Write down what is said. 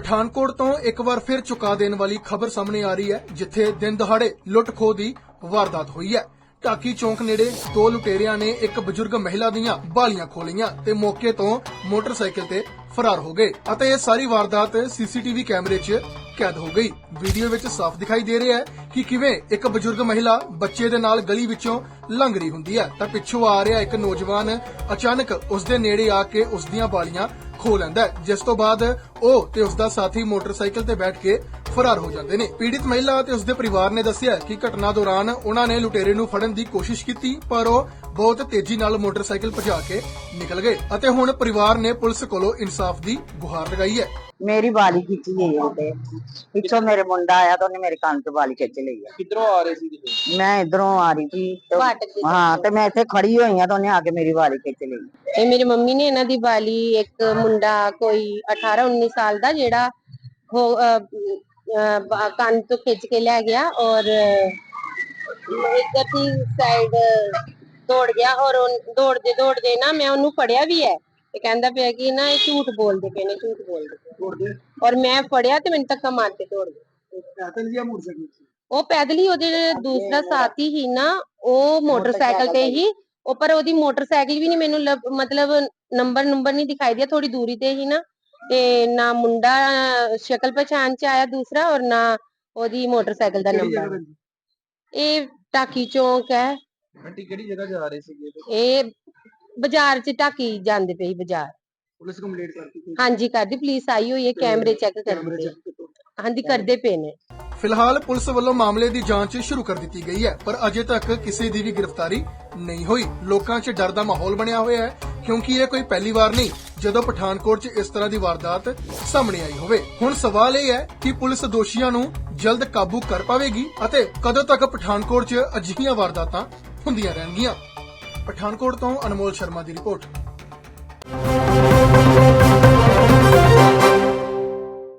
ਪਠਾਨਕੋਟ ਤੋਂ ਇੱਕ ਵਾਰ ਫਿਰ ਚੁਕਾ ਦੇਣ ਵਾਲੀ ਖਬਰ ਸਾਹਮਣੇ ਆ ਰਹੀ ਹੈ, ਜਿੱਥੇ ਦਿਨ ਦਹਾੜੇ ਲੁੱਟ-ਖੋਹ ਦੀ ਵਾਰਦਾਤ ਹੋਈ ਹੈ। ਟਾਕੀ ਚੌਂਕ ਨੇੜੇ ਦੋ ਲੁਟੇਰਿਆਂ ਨੇ ਇੱਕ ਬਜ਼ੁਰਗ ਮਹਿਲਾ ਦੀਆਂ ਬਾਲੀਆਂ ਖੋਲੀਆਂ ਤੇ ਮੌਕੇ ਤੋਂ ਮੋਟਰਸਾਈਕਲ ਤੇ ਫਰਾਰ ਹੋ ਗਏ ਅਤੇ ਇਹ ਸਾਰੀ ਵਾਰਦਾਤ ਸੀਸੀਟੀਵੀ ਕੈਮਰੇ 'ਚ ਕੈਦ ਹੋ ਗਈ। ਵੀਡੀਓ ਵਿੱਚ ਸਾਫ਼ ਦਿਖਾਈ ਦੇ ਰਿਹਾ ਹੈ ਕਿ ਕਿਵੇਂ ਇੱਕ ਬਜ਼ੁਰਗ ਮਹਿਲਾ ਬੱਚੇ ਦੇ ਨਾਲ ਗਲੀ ਵਿੱਚੋਂ ਲੰਘ ਰਹੀ ਹੁੰਦੀ ਹੈ। ਤਾਂ ਪਿੱਛੋਂ ਆ ਰਿਹਾ ਇੱਕ ਨੌਜਵਾਨ ਅਚਾਨਕ ਉਸ ਦੇ ਨੇੜੇ ਆ ਕੇ ਉਸ ਦੀਆਂ ਬਾਲੀਆਂ ਖੋਹ ਲੈਂਦਾ ਹੈ। ਜਿਸ ਤੋਂ ਬਾਅਦ ਉਹ ਤੇ ਉਸ ਦਾ ਸਾਥੀ ਮੋਟਰਸਾਈਕਲ ਤੇ ਬੈਠ ਕੇ ਫਰਾਰ ਹੋ ਜਾਂਦੇ ਨੇ। ਪੀੜਿਤ ਮਹਿਲਾ ਤੇ ਉਸ ਦੇ ਪਰਿਵਾਰ ਨੇ ਦੱਸਿਆ ਕਿ ਘਟਨਾ ਦੌਰਾਨ ਉਹਨਾਂ ਨੇ ਲੁਟੇਰੇ ਨੂੰ ਫੜਨ ਦੀ ਕੋਸ਼ਿਸ਼ ਕੀਤੀ ਪਰ ਉਹ ਬਹੁਤ ਤੇਜ਼ੀ ਨਾਲ ਮੋਟਰਸਾਈਕਲ ਭਜਾ ਕੇ ਨਿਕਲ ਗਏ ਅਤੇ ਹੁਣ ਪਰਿਵਾਰ ਨੇ ਪੁਲਿਸ ਕੋਲੋਂ ਇਨਸਾਫ ਦੀ ਗੁਹਾਰ ਲਗਾਈ ਹੈ। ਮੇਰੀ ਵਾਲੀ ਖਿੱਚੀ ਗਈ ਉਹਦੇ ਪਿੱਛੋਂ ਮੇਰੇ ਮੁੰਡਾ ਆਇਆ ਤਾਂ ਉਹਨੇ ਮੇਰੇ ਕੰਨ ਤੋਂ ਵਾਲੀ ਖਿੱਚ ਲਈ ਆ ਕਿੱਧਰੋਂ ਆ ਰਹੇ ਸੀ ਤੁਸੀਂ? ਮੈਂ ਇਧਰੋਂ ਆ ਰਹੀ ਸੀ ਹਾਂ ਤੇ ਮੈਂ ਇੱਥੇ ਖੜੀ ਹੋਈ ਆ ਤਾਂ ਉਹਨੇ ਆ ਕੇ ਮੇਰੀ ਵਾਲੀ ਖਿੱਚ ਲਈ। ਇਹ ਮੇਰੀ ਮੰਮੀ ਨੇ ਇਹਨਾਂ ਦੀ ਵਾਲੀ ਇੱਕ ਮੁੰਡਾ ਕੋਈ 18 19 ਸਾਲ ਦਾ ਜਿਹੜਾ ਉਹ ਕੰਨ ਤੋਂ ਖਿੱਚ ਕੇ ਲੈ ਗਿਆ ਔਰ ਇੱਧਰ ਦੀ ਸਾਈਡ ਦੌੜ ਗਿਆ ਔਰ ਦੌੜਦੇ ਦੌੜਦੇ ਨਾ ਮੈਂ ਉਹਨੂੰ ਫੜਿਆ ਵੀ ਹੈ ਤੇ ਕਹਿੰਦਾ ਪਿਆ ਕਿ ਨਾ ਇਹ ਝੂਠ ਬੋਲਦੇ ਪਏ ਨੇ ਝੂਠ ਬੋਲਦੇ ਔਰ ਮੈਂ ਫੜਿਆ ਤੇ ਮੈਨੂੰ ਧੱਕਾ ਮਾਰ ਕੇ ਦੌੜ ਗਿਆ ਪੈਦਲ ਜਾਂ ਮੋਟਰਸਾਈਕਲ ਸੀ? ਉਹ ਪੈਦਲ ਹੀ ਉਹਦੇ ਦੂਸਰਾ ਸਾਥੀ ਹੀ ਨਾ ਉਹ ਮੋਟਰਸਾਈਕਲ ਤੇ ਹੀ ਉਹ ਪਰ ਉਹਦੀ ਮੋਟਰਸਾਈਕਲ ਵੀ ਨਹੀਂ ਮੈਨੂੰ ਮਤਲਬ ਨੰਬਰ ਨੰਬਰ ਨਹੀਂ ਦਿਖਾਈ ਦਿਆ ਥੋੜੀ ਦੂਰੀ ਤੇ ਹੀ ਨਾ। ਤੇ ਨਾ ਮੁੰਡਾ ਸ਼ਕਲ ਪਛਾਣ ਚ ਆਇਆ ਦੂਸਰਾ ਔਰ ਨਾ ਉਹਦੀ ਮੋਟਰਸਾਈਕਲ ਦਾ ਨੰਬਰ? ਇਹ ਟਾਕੀ ਚੌਂਕ ਹੈ। ਆਂਟੀ ਕਿਹੜੀ ਜਗ੍ਹਾ ਜਾ ਰਹੇ ਸੀਗੇ? ਤੇ ਇਹ ਬਾਜ਼ਾਰ ਚ ਟਾਕੀ ਜਾਂਦੇ ਪਈ ਬਾਜ਼ਾਰ। ਪੁਲਿਸ ਕੰਪਲੀਟ ਕਰਤੀ ਸੀ ਹਾਂਜੀ ਕਰਦੀ। ਪੁਲਿਸ ਆਈ ਹੋਈ ਹੈ ਕੈਮਰੇ ਚੈੱਕ ਕਰਦੇ ਹਾਂਜੀ ਕਰਦੇ ਪਏ ਨੇ। ਫਿਲਹਾਲ ਪੁਲਿਸ ਵੱਲੋਂ ਮਾਮਲੇ ਦੀ ਜਾਂਚ ਸ਼ੁਰੂ ਕਰ ਦਿੱਤੀ ਗਈ ਹੈ ਪਰ ਅਜੇ ਤੱਕ ਕਿਸੇ ਦੀ ਵੀ ਗ੍ਰਿਫਤਾਰੀ ਨਹੀਂ ਹੋਈ। ਲੋਕਾਂ 'ਚ ਡਰ ਦਾ ਮਾਹੌਲ ਬਣਿਆ ਹੋਇਆ ਹੈ ਕਿਉਂਕਿ ਇਹ ਕੋਈ ਪਹਿਲੀ ਵਾਰ ਨਹੀਂ ਜਦੋਂ ਪਠਾਨਕੋਟ 'ਚ ਇਸ ਤਰ੍ਹਾਂ ਦੀ ਵਾਰਦਾਤ ਸਾਹਮਣੇ ਆਈ ਹੋਵੇ। ਹੁਣ ਸਵਾਲ ਇਹ ਹੈ ਕਿ ਪੁਲਿਸ ਦੋਸ਼ੀਆਂ ਨੂੰ ਜਲਦ ਕਾਬੂ ਕਰ ਪਾਵੇਗੀ ਅਤੇ ਕਦੋਂ ਤੱਕ ਪਠਾਨਕੋਟ 'ਚ ਅਜਿਹੀਆਂ ਵਾਰਦਾਤਾਂ ਹੁੰਦੀਆਂ ਰਹਿਣਗੀਆਂ? ਪਠਾਨਕੋਟ ਤੋਂ ਅਨਮੋਲ ਸ਼ਰਮਾ ਦੀ ਰਿਪੋਰਟ।